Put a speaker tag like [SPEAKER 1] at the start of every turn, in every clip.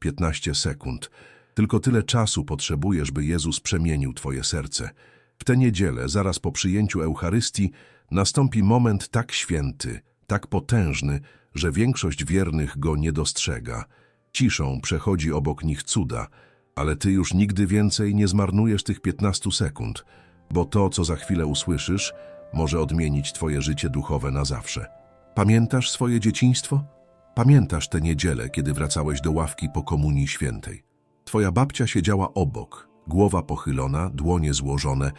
[SPEAKER 1] 15 sekund. Tylko tyle czasu potrzebujesz, by Jezus przemienił twoje serce. W tę niedzielę, zaraz po przyjęciu Eucharystii, nastąpi moment tak święty, tak potężny, że większość wiernych go nie dostrzega. Ciszą przechodzi obok nich cuda, ale ty już nigdy więcej nie zmarnujesz tych 15 sekund, bo to, co za chwilę usłyszysz, może odmienić twoje życie duchowe na zawsze. Pamiętasz swoje dzieciństwo? Pamiętasz tę niedzielę, kiedy wracałeś do ławki po Komunii Świętej? Twoja babcia siedziała obok, głowa pochylona, dłonie złożone,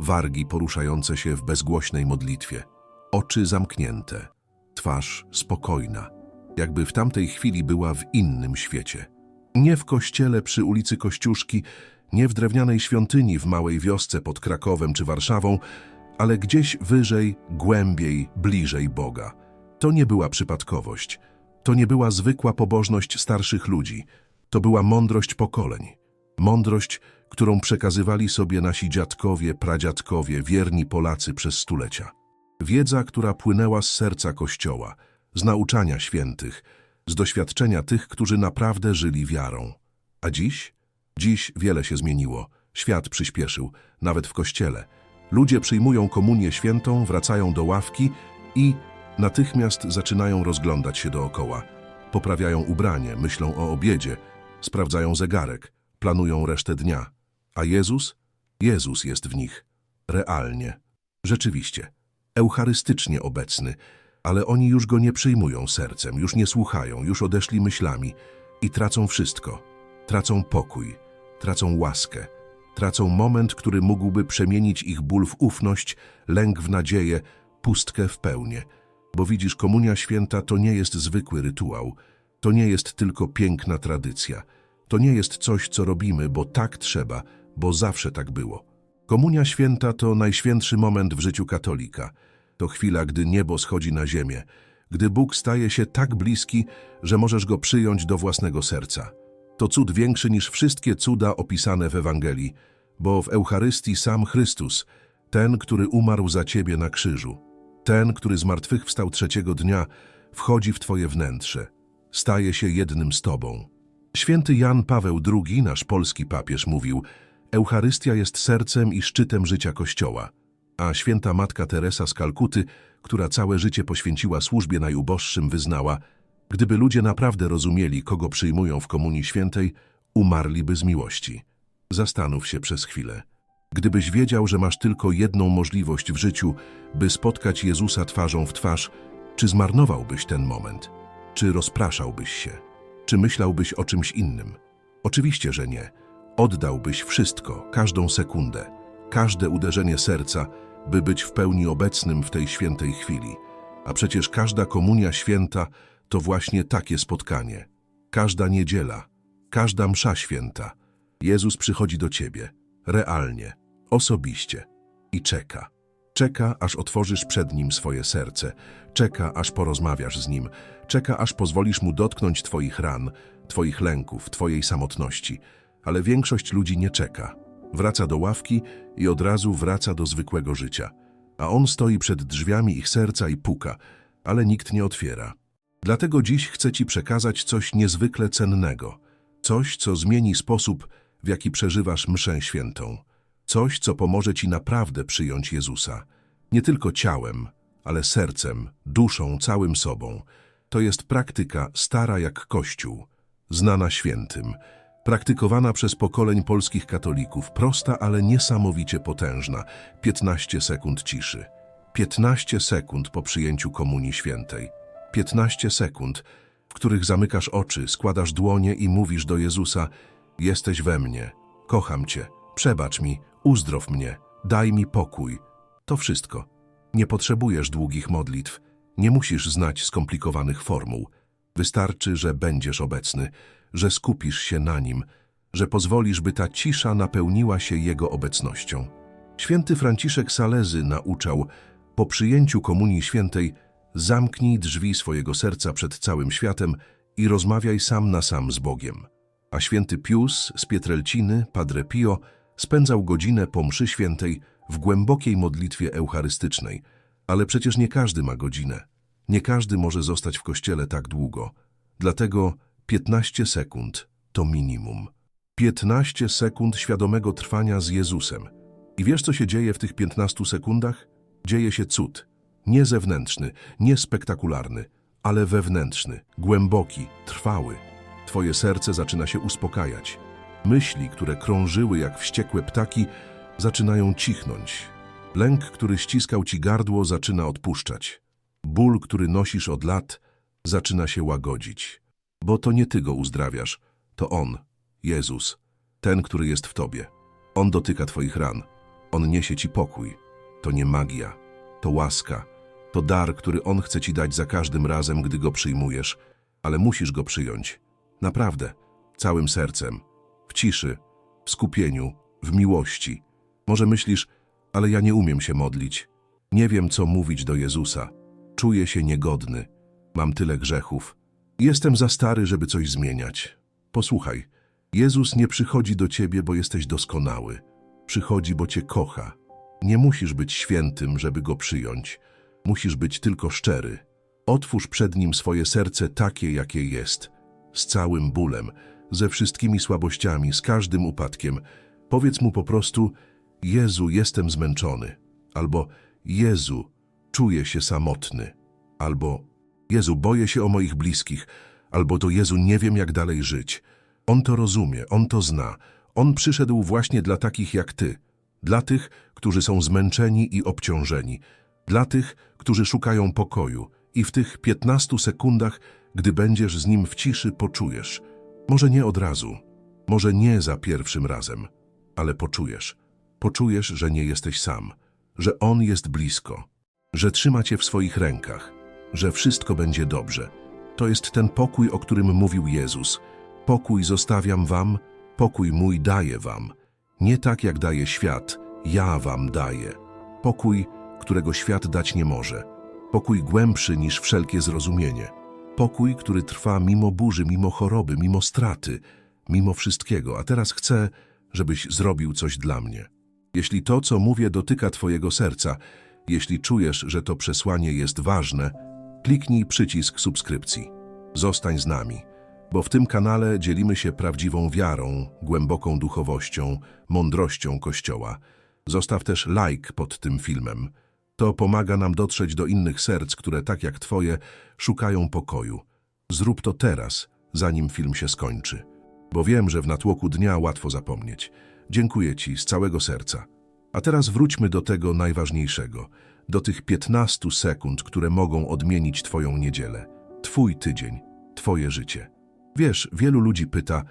[SPEAKER 1] wargi poruszające się w bezgłośnej modlitwie, oczy zamknięte, twarz spokojna, jakby w tamtej chwili była w innym świecie. Nie w kościele przy ulicy Kościuszki, nie w drewnianej świątyni w małej wiosce pod Krakowem czy Warszawą, ale gdzieś wyżej, głębiej, bliżej Boga. To nie była przypadkowość. To nie była zwykła pobożność starszych ludzi. To była mądrość pokoleń. Mądrość, którą przekazywali sobie nasi dziadkowie, pradziadkowie, wierni Polacy przez stulecia. Wiedza, która płynęła z serca Kościoła, z nauczania świętych, z doświadczenia tych, którzy naprawdę żyli wiarą. A dziś? Dziś wiele się zmieniło. Świat przyspieszył, nawet w Kościele. Ludzie przyjmują komunię świętą, wracają do ławki i natychmiast zaczynają rozglądać się dookoła. Poprawiają ubranie, myślą o obiedzie, sprawdzają zegarek, planują resztę dnia. A Jezus? Jezus jest w nich. Realnie. Rzeczywiście. Eucharystycznie obecny. Ale oni już go nie przyjmują sercem, już nie słuchają, już odeszli myślami i tracą wszystko. Tracą pokój, tracą łaskę, tracą moment, który mógłby przemienić ich ból w ufność, lęk w nadzieję, pustkę w pełnię. Bo widzisz, komunia święta to nie jest zwykły rytuał, to nie jest tylko piękna tradycja, to nie jest coś, co robimy, bo tak trzeba, bo zawsze tak było. Komunia święta to najświętszy moment w życiu katolika. To chwila, gdy niebo schodzi na ziemię, gdy Bóg staje się tak bliski, że możesz go przyjąć do własnego serca. To cud większy niż wszystkie cuda opisane w Ewangelii, bo w Eucharystii sam Chrystus, ten, który umarł za ciebie na krzyżu, ten, który zmartwychwstał trzeciego dnia, wchodzi w twoje wnętrze, staje się jednym z tobą. Święty Jan Paweł II, nasz polski papież, mówił Eucharystia jest sercem i szczytem życia Kościoła, a święta Matka Teresa z Kalkuty, która całe życie poświęciła służbie najuboższym, wyznała Gdyby ludzie naprawdę rozumieli, kogo przyjmują w Komunii Świętej, umarliby z miłości. Zastanów się przez chwilę. Gdybyś wiedział, że masz tylko jedną możliwość w życiu, by spotkać Jezusa twarzą w twarz, czy zmarnowałbyś ten moment? Czy rozpraszałbyś się? Czy myślałbyś o czymś innym? Oczywiście, że nie. Oddałbyś wszystko, każdą sekundę, każde uderzenie serca, by być w pełni obecnym w tej świętej chwili. A przecież każda komunia święta to właśnie takie spotkanie. Każda niedziela, każda msza święta. Jezus przychodzi do ciebie, realnie, osobiście i czeka. Czeka, aż otworzysz przed Nim swoje serce. Czeka, aż porozmawiasz z Nim. Czeka, aż pozwolisz Mu dotknąć Twoich ran, Twoich lęków, Twojej samotności. Ale większość ludzi nie czeka. Wraca do ławki i od razu wraca do zwykłego życia. A On stoi przed drzwiami ich serca i puka, ale nikt nie otwiera. Dlatego dziś chcę Ci przekazać coś niezwykle cennego. Coś, co zmieni sposób, w jaki przeżywasz mszę świętą. Coś, co pomoże Ci naprawdę przyjąć Jezusa. Nie tylko ciałem, ale sercem, duszą, całym sobą. To jest praktyka stara jak Kościół, znana świętym, praktykowana przez pokoleń polskich katolików, prosta, ale niesamowicie potężna. 15 sekund ciszy. 15 sekund po przyjęciu Komunii Świętej. 15 sekund, w których zamykasz oczy, składasz dłonie i mówisz do Jezusa Jesteś we mnie, kocham Cię, przebacz mi, uzdrow mnie, daj mi pokój. To wszystko. Nie potrzebujesz długich modlitw, nie musisz znać skomplikowanych formuł. Wystarczy, że będziesz obecny, że skupisz się na Nim, że pozwolisz, by ta cisza napełniła się Jego obecnością. Święty Franciszek Salezy nauczał, po przyjęciu Komunii Świętej, zamknij drzwi swojego serca przed całym światem i rozmawiaj sam na sam z Bogiem. A święty Pius z Pietrelciny, Padre Pio, spędzał godzinę po mszy świętej w głębokiej modlitwie eucharystycznej. Ale przecież nie każdy ma godzinę. Nie każdy może zostać w kościele tak długo. Dlatego 15 sekund to minimum. 15 sekund świadomego trwania z Jezusem. I wiesz, co się dzieje w tych 15 sekundach? Dzieje się cud. Nie zewnętrzny, nie spektakularny, ale wewnętrzny, głęboki, trwały. Twoje serce zaczyna się uspokajać. Myśli, które krążyły jak wściekłe ptaki, zaczynają cichnąć. Lęk, który ściskał ci gardło, zaczyna odpuszczać. Ból, który nosisz od lat, zaczyna się łagodzić. Bo to nie ty go uzdrawiasz, to On, Jezus, ten, który jest w tobie. On dotyka twoich ran. On niesie ci pokój. To nie magia, to łaska, to dar, który On chce ci dać za każdym razem, gdy go przyjmujesz, ale musisz go przyjąć. Naprawdę, całym sercem, w ciszy, w skupieniu, w miłości. Może myślisz, ale ja nie umiem się modlić. Nie wiem, co mówić do Jezusa. Czuję się niegodny. Mam tyle grzechów. Jestem za stary, żeby coś zmieniać. Posłuchaj, Jezus nie przychodzi do ciebie, bo jesteś doskonały. Przychodzi, bo cię kocha. Nie musisz być świętym, żeby go przyjąć. Musisz być tylko szczery. Otwórz przed nim swoje serce takie, jakie jest. Z całym bólem, ze wszystkimi słabościami, z każdym upadkiem. Powiedz mu po prostu: Jezu, jestem zmęczony. Albo Jezu, czuję się samotny. Albo Jezu, boję się o moich bliskich. Albo to Jezu, nie wiem, jak dalej żyć. On to rozumie, on to zna. On przyszedł właśnie dla takich jak ty. Dla tych, którzy są zmęczeni i obciążeni. Dla tych, którzy szukają pokoju. I w tych 15 sekundach, gdy będziesz z nim w ciszy, poczujesz. Może nie od razu, może nie za pierwszym razem, ale poczujesz. Poczujesz, że nie jesteś sam, że on jest blisko, że trzyma cię w swoich rękach, że wszystko będzie dobrze. To jest ten pokój, o którym mówił Jezus. Pokój zostawiam wam, pokój mój daję wam. Nie tak jak daje świat, ja wam daję. Pokój, którego świat dać nie może. Pokój głębszy niż wszelkie zrozumienie. Pokój, który trwa mimo burzy, mimo choroby, mimo straty, mimo wszystkiego. A teraz chcę, żebyś zrobił coś dla mnie. Jeśli to, co mówię, dotyka Twojego serca, jeśli czujesz, że to przesłanie jest ważne, kliknij przycisk subskrypcji. Zostań z nami, bo w tym kanale dzielimy się prawdziwą wiarą, głęboką duchowością, mądrością Kościoła. Zostaw też like pod tym filmem. To pomaga nam dotrzeć do innych serc, które tak jak Twoje szukają pokoju. Zrób to teraz, zanim film się skończy. Bo wiem, że w natłoku dnia łatwo zapomnieć. Dziękuję Ci z całego serca. A teraz wróćmy do tego najważniejszego, do tych 15 sekund, które mogą odmienić Twoją niedzielę, Twój tydzień, Twoje życie. Wiesz, wielu ludzi pyta,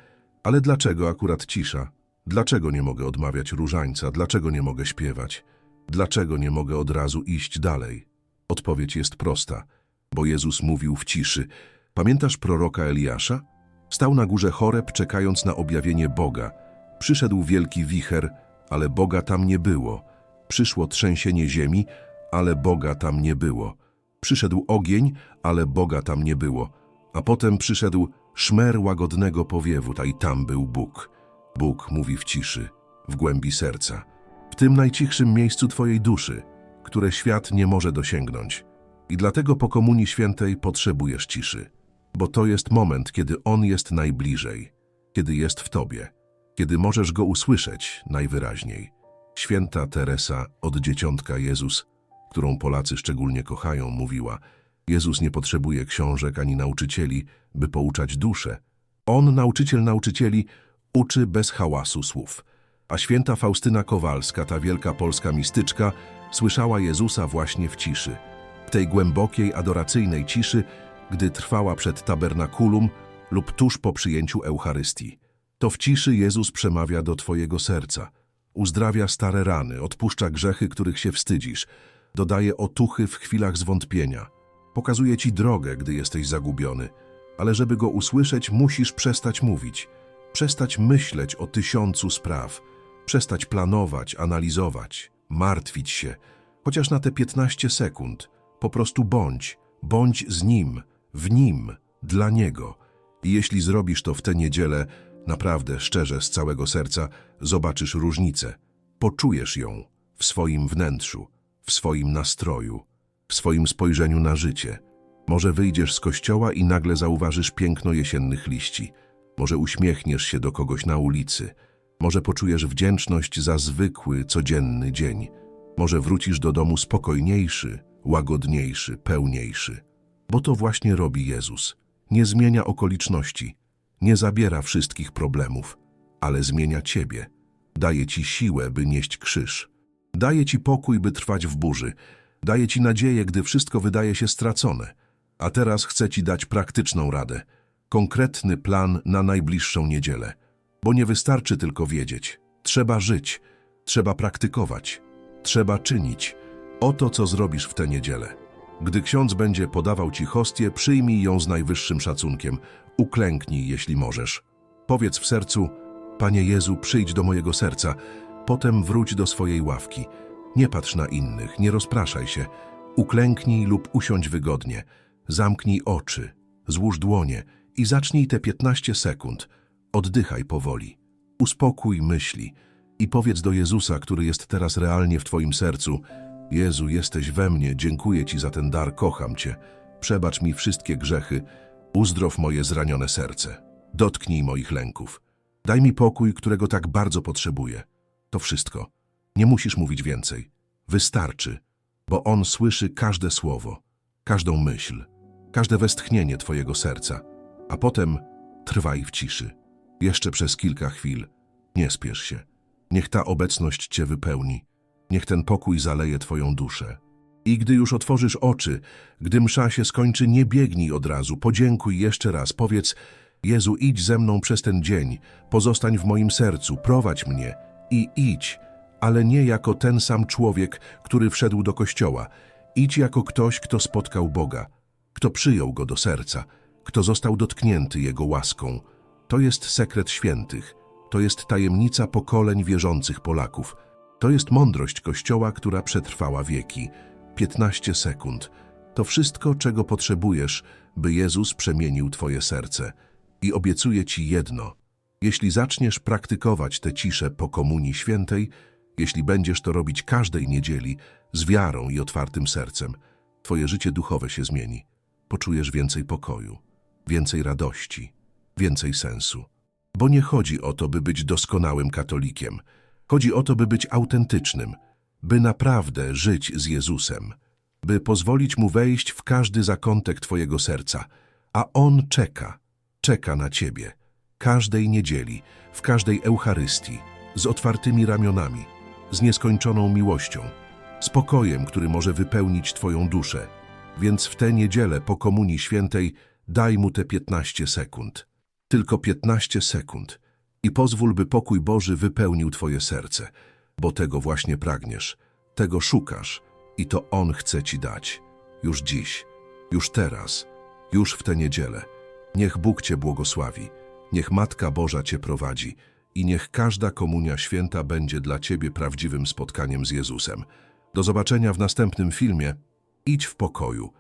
[SPEAKER 1] ale dlaczego akurat cisza? Dlaczego nie mogę odmawiać różańca? Dlaczego nie mogę śpiewać? Dlaczego nie mogę od razu iść dalej? Odpowiedź jest prosta, bo Jezus mówił w ciszy. Pamiętasz proroka Eliasza? Stał na górze Choreb, czekając na objawienie Boga. Przyszedł wielki wicher, ale Boga tam nie było. Przyszło trzęsienie ziemi, ale Boga tam nie było. Przyszedł ogień, ale Boga tam nie było. A potem przyszedł szmer łagodnego powiewu, a i tam był Bóg. Bóg mówi w ciszy, w głębi serca, w tym najcichszym miejscu Twojej duszy, które świat nie może dosięgnąć. I dlatego po Komunii Świętej potrzebujesz ciszy, bo to jest moment, kiedy On jest najbliżej, kiedy jest w Tobie, kiedy możesz Go usłyszeć najwyraźniej. Święta Teresa od dzieciątka Jezus, którą Polacy szczególnie kochają, mówiła Jezus nie potrzebuje książek ani nauczycieli, by pouczać duszę. On, nauczyciel nauczycieli, uczy bez hałasu słów. A święta Faustyna Kowalska, ta wielka polska mistyczka, słyszała Jezusa właśnie w ciszy. W tej głębokiej, adoracyjnej ciszy, gdy trwała przed tabernakulum lub tuż po przyjęciu Eucharystii. To w ciszy Jezus przemawia do Twojego serca. Uzdrawia stare rany, odpuszcza grzechy, których się wstydzisz, dodaje otuchy w chwilach zwątpienia. Pokazuje Ci drogę, gdy jesteś zagubiony, ale żeby Go usłyszeć, musisz przestać mówić, przestać myśleć o tysiącu spraw, przestać planować, analizować, martwić się, chociaż na te 15 sekund. Po prostu bądź, bądź z Nim, w Nim, dla Niego. I jeśli zrobisz to w tę niedzielę, naprawdę, szczerze, z całego serca, zobaczysz różnicę. Poczujesz ją w swoim wnętrzu, w swoim nastroju, w swoim spojrzeniu na życie. Może wyjdziesz z kościoła i nagle zauważysz piękno jesiennych liści, Może uśmiechniesz się do kogoś na ulicy. Może poczujesz wdzięczność za zwykły, codzienny dzień. Może wrócisz do domu spokojniejszy, łagodniejszy, pełniejszy. Bo to właśnie robi Jezus. Nie zmienia okoliczności, nie zabiera wszystkich problemów, ale zmienia ciebie. Daje ci siłę, by nieść krzyż. Daje ci pokój, by trwać w burzy. Daje ci nadzieję, gdy wszystko wydaje się stracone. A teraz chcę ci dać praktyczną radę. Konkretny plan na najbliższą niedzielę. Bo nie wystarczy tylko wiedzieć. Trzeba żyć. Trzeba praktykować. Trzeba czynić. Oto co zrobisz w tę niedzielę. Gdy ksiądz będzie podawał ci hostię, przyjmij ją z najwyższym szacunkiem. Uklęknij, jeśli możesz. Powiedz w sercu, Panie Jezu, przyjdź do mojego serca. Potem wróć do swojej ławki. Nie patrz na innych, nie rozpraszaj się. Uklęknij lub usiądź wygodnie. Zamknij oczy, złóż dłonie i zacznij te 15 sekund. Oddychaj powoli. Uspokój myśli i powiedz do Jezusa, który jest teraz realnie w Twoim sercu: Jezu, jesteś we mnie, dziękuję Ci za ten dar, kocham Cię. Przebacz mi wszystkie grzechy, uzdrow moje zranione serce. Dotknij moich lęków. Daj mi pokój, którego tak bardzo potrzebuję. To wszystko. Nie musisz mówić więcej. Wystarczy, bo On słyszy każde słowo, każdą myśl, każde westchnienie Twojego serca. A potem trwaj w ciszy. Jeszcze przez kilka chwil. Nie spiesz się. Niech ta obecność Cię wypełni. Niech ten pokój zaleje Twoją duszę. I gdy już otworzysz oczy, gdy msza się skończy, nie biegnij od razu, podziękuj jeszcze raz, powiedz Jezu, idź ze mną przez ten dzień, pozostań w moim sercu, prowadź mnie i idź, ale nie jako ten sam człowiek, który wszedł do kościoła. Idź jako ktoś, kto spotkał Boga, kto przyjął Go do serca, kto został dotknięty Jego łaską. To jest sekret świętych, to jest tajemnica pokoleń wierzących Polaków. To jest mądrość Kościoła, która przetrwała wieki. 15 sekund. To wszystko, czego potrzebujesz, by Jezus przemienił Twoje serce. I obiecuję Ci jedno. Jeśli zaczniesz praktykować tę ciszę po Komunii Świętej, jeśli będziesz to robić każdej niedzieli z wiarą i otwartym sercem, Twoje życie duchowe się zmieni. Poczujesz więcej pokoju, więcej radości, więcej sensu. Bo nie chodzi o to, by być doskonałym katolikiem. Chodzi o to, by być autentycznym, by naprawdę żyć z Jezusem, by pozwolić Mu wejść w każdy zakątek Twojego serca, a On czeka, czeka na Ciebie. Każdej niedzieli, w każdej Eucharystii, z otwartymi ramionami, z nieskończoną miłością, spokojem, który może wypełnić Twoją duszę. Więc w tę niedzielę po Komunii Świętej daj Mu te 15 sekund. Tylko 15 sekund. I pozwól, by pokój Boży wypełnił Twoje serce, bo tego właśnie pragniesz, tego szukasz i to On chce Ci dać. Już dziś, już teraz, już w tę niedzielę. Niech Bóg Cię błogosławi, niech Matka Boża Cię prowadzi i niech każda komunia święta będzie dla Ciebie prawdziwym spotkaniem z Jezusem. Do zobaczenia w następnym filmie. Idź w pokoju